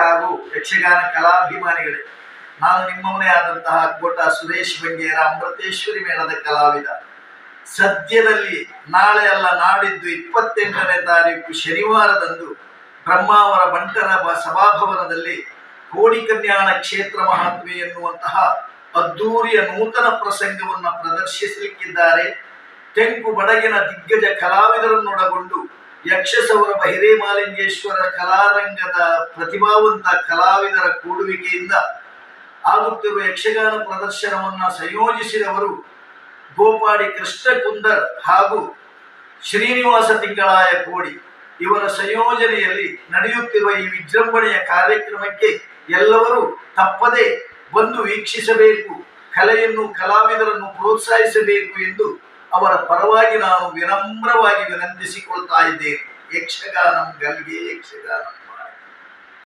ಹಾಗೂ ಯಕ್ಷಗಾನ ಕಲಾಭಿಮಾನಿಗಳೇ ನಾನು ನಿಮ್ಮವನೇ ಆದಂತಹ ಕೋಟ ಸುರೇಶ್ ಬಂಗೇರ ಅಮೃತೇಶ್ವರಿ ಮೇಳದ ಕಲಾವಿದ. ಸದ್ಯದಲ್ಲಿ ನಾಳೆ ಅಲ್ಲ, ನಾಡಿದ್ದು ಇಪ್ಪತ್ತೆಂಟನೇ ತಾರೀಕು ಶನಿವಾರದಂದು ಬ್ರಹ್ಮಾವರ ಬಂಟರ ಸಭಾಭವನದಲ್ಲಿ ಕೋಡಿ ಕಲ್ಯಾಣ ಕ್ಷೇತ್ರ ಮಹಾತ್ಮೆ ಎನ್ನುವಂತಹ ಅದ್ದೂರಿಯ ನೂತನ ಪ್ರಸಂಗವನ್ನು ಪ್ರದರ್ಶಿಸಲಿಕ್ಕಿದ್ದಾರೆ. ತೆಂಕು ಬಡಗಿನ ದಿಗ್ಗಜ ಕಲಾವಿದರನ್ನೊಳಗೊಂಡು ಯಕ್ಷಸೌರಭ ಹಿರೇಮಾಲಿಂಗೇಶ್ವರ ಕಲಾರಂಗದ ಪ್ರತಿಭಾವಂತ ಕಲಾವಿದರ ಕೂಡುವಿಕೆಯಿಂದ ಆಗುತ್ತಿರುವ ಯಕ್ಷಗಾನ ಪ್ರದರ್ಶನವನ್ನು ಸಂಯೋಜಿಸಿದವರು ಗೋಪಾಡಿ ಕೃಷ್ಣ ಕುಂದರ್ ಹಾಗೂ ಶ್ರೀನಿವಾಸ ತಿಂಗಳಾಯ ಕೋಡಿ ಇವರ ಸಂಯೋಜನೆಯಲ್ಲಿ ನಡೆಯುತ್ತಿರುವ ಈ ವಿಜೃಂಭಣೆಯ ಕಾರ್ಯಕ್ರಮಕ್ಕೆ ಎಲ್ಲರೂ ತಪ್ಪದೆ ಬಂದು ವೀಕ್ಷಿಸಬೇಕು, ಕಲೆಯನ್ನು, ಕಲಾವಿದರನ್ನು ಪ್ರೋತ್ಸಾಹಿಸಬೇಕು ಎಂದು ಅವರ ಪರವಾಗಿ ನಾನು ವಿನಮ್ರವಾಗಿ ವಿನಂತಿಸಿಕೊಳ್ತಾ ಇದ್ದೇನೆ. ಯಕ್ಷಗಾನಂ ಗಲ್ಗೆ ಯಕ್ಷಗಾನಂ.